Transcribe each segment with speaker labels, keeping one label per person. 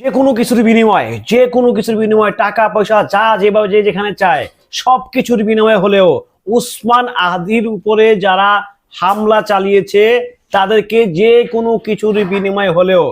Speaker 1: যে কোনো কিছুর বিনিময়ে, যে কোনো কিছুর বিনিময়ে টাকা, পয়সা, যা যেভাবে যে যেখানে চায়, সব কিছুর বিনিময়ে হলেও উসমান আহাদির উপরে যারা হামলা চালিয়েছে, তাদেরকে যে কোনো কিছুর বিনিময়ে হলেও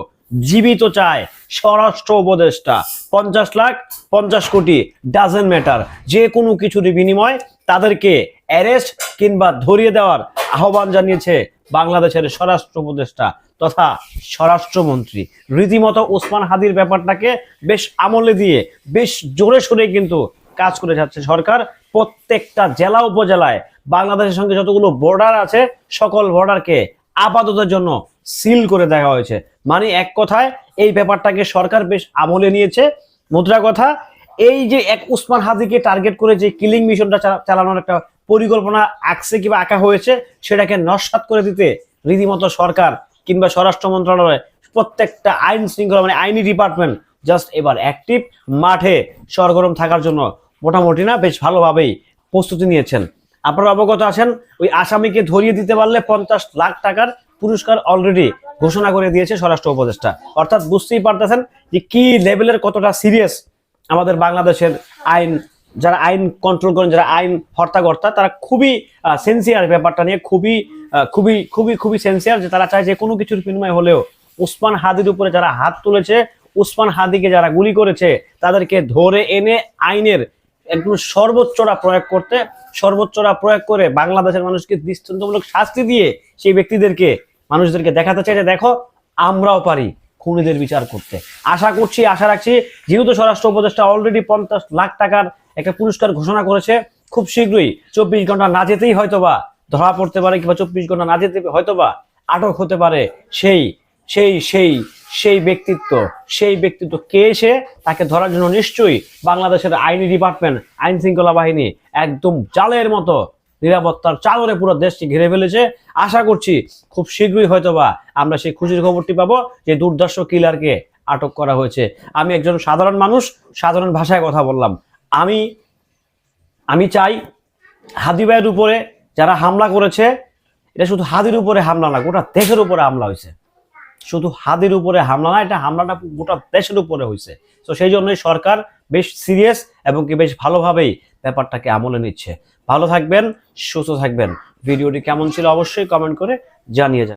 Speaker 1: জীবিত চায় স্বরাষ্ট্র উপদেষ্টা। পঞ্চাশ লাখ, পঞ্চাশ কোটি ডাজেন্ট ম্যাটার যে কোনো কিছুর বিনিময় তাদেরকে অ্যারেস্ট কিংবা ধরিয়ে দেওয়ার আহ্বান জানিয়েছে বাংলাদেশের স্বরাষ্ট্র উপদেষ্টা তথা স্বরাষ্ট্রমন্ত্রী। রীতিমতো ওসমান হাদির ব্যাপারটাকে বেশ আমলে দিয়ে, বেশ জোরে সোরে কিন্তু কাজ করে যাচ্ছে সরকার। প্রত্যেকটা জেলা উপজেলায় বাংলাদেশের সঙ্গে যতগুলো বর্ডার আছে, সকল বর্ডারকে আপাততের জন্য সিল করে দেখা হয়েছে। মানে এক কথায়, এই ব্যাপারটাকে সরকার বেশ আমলে নিয়েছে। মুদ্রা কথা, এই যে এক উসমান হাদিকে টার্গেট করে যে কিলিং মিশনটা চালানোর একটা পরিকল্পনা আঁকছে কিংবা আঁকা হয়েছে, সেটাকে নস্বাত করে দিতে রীতিমতো সরকার কিংবা স্বরাষ্ট্র মন্ত্রণালয় প্রত্যেকটা আইন শৃঙ্খলা মানে আইনি ডিপার্টমেন্ট জাস্ট এবার অ্যাক্টিভ মাঠে সরগরম থাকার জন্য মোটামুটি না বেশ ভালোভাবেই প্রস্তুতি নিয়েছেন। আপনারা অবগত আছেন, ওই আসামিকে ধরিয়ে দিতে পারলে পঞ্চাশ লাখ টাকার পুরস্কার অলরেডি ঘোষণা করে দিয়েছে স্বরাষ্ট্র উপদেষ্টা। অর্থাৎ বুঝতেই পারতেছেন যে কি লেভেলের কতটা সিরিয়াস আমাদের বাংলাদেশের আইন যারা আইন কন্ট্রোল করেন, যারা আইন হর্তাকর্তা, তারা খুবই সেন্সিয়ার ব্যাপারটা নিয়ে খুবই খুবই খুবই খুবই সেন্সিয়ার যে তারা চায় যে কোনো কিছুর বিনিময় হলেও উসমান হাদির উপরে যারা হাত তুলেছে, উসমান হাদিকে যারা গুলি করেছে, তাদেরকে ধরে এনে আইনের একদম সর্বোচ্চটা প্রয়োগ করতে সর্বোচ্চটা প্রয়োগ করে বাংলাদেশের মানুষকে দৃষ্টান্তমূলক শাস্তি দিয়ে সেই ব্যক্তিদেরকে, মানুষদেরকে দেখাতে চাই যে দেখো, আমরাও পারি খুনিদের বিচার করতে। আশা করছি, আশা রাখছি, যেহেতু স্বরাষ্ট্র উপদেষ্টা অলরেডি পঞ্চাশ লাখ টাকার একটা পুরস্কার ঘোষণা করেছে খুব শীঘ্রই। চব্বিশ ঘণ্টা না যেতেই হয়তোবা ধরা পড়তে পারে কিংবা চব্বিশ ঘণ্টা না যেতে হয়তোবা আটক হতে পারে সেই সেই সেই সেই ব্যক্তিত্ব। সেই ব্যক্তিত্ব কে এসে তাকে ধরার জন্য নিশ্চয়ই বাংলাদেশের আইনি ডিপার্টমেন্ট, আইন শৃঙ্খলা বাহিনী একদম জালের মতো নিরাপত্তার চাদরে পুরো দেশটি ঘিরে ফেলেছে। আশা করছি খুব শীঘ্রই হয়তোবা আমরা সেই খুশির খবরটি পাবো যে দুর্দর্শ কিলারকে আটক করা হয়েছে। আমি একজন সাধারণ মানুষ, সাধারণ ভাষায় কথা বললাম। আমি আমি চাই হাদি ভাইয়ের উপরে যারা হামলা করেছে, এটা শুধু হাদির উপরে হামলা না, গোটা দেশের উপরে হামলা হয়েছে। শুধু হাদির উপরে হামলা না, এটা হামলাটা গোটা দেশের উপরে হয়েছে। তো সেই জন্যই সরকার বেশ সিরিয়াস এবং কি বেশ ভালোভাবেই ব্যাপারটাকে আমলে নিচ্ছে। ভালো থাকবেন, সুস্থ থাকবেন। ভিডিওটি কেমন ছিল অবশ্যই কমেন্ট করে জানিয়ে যান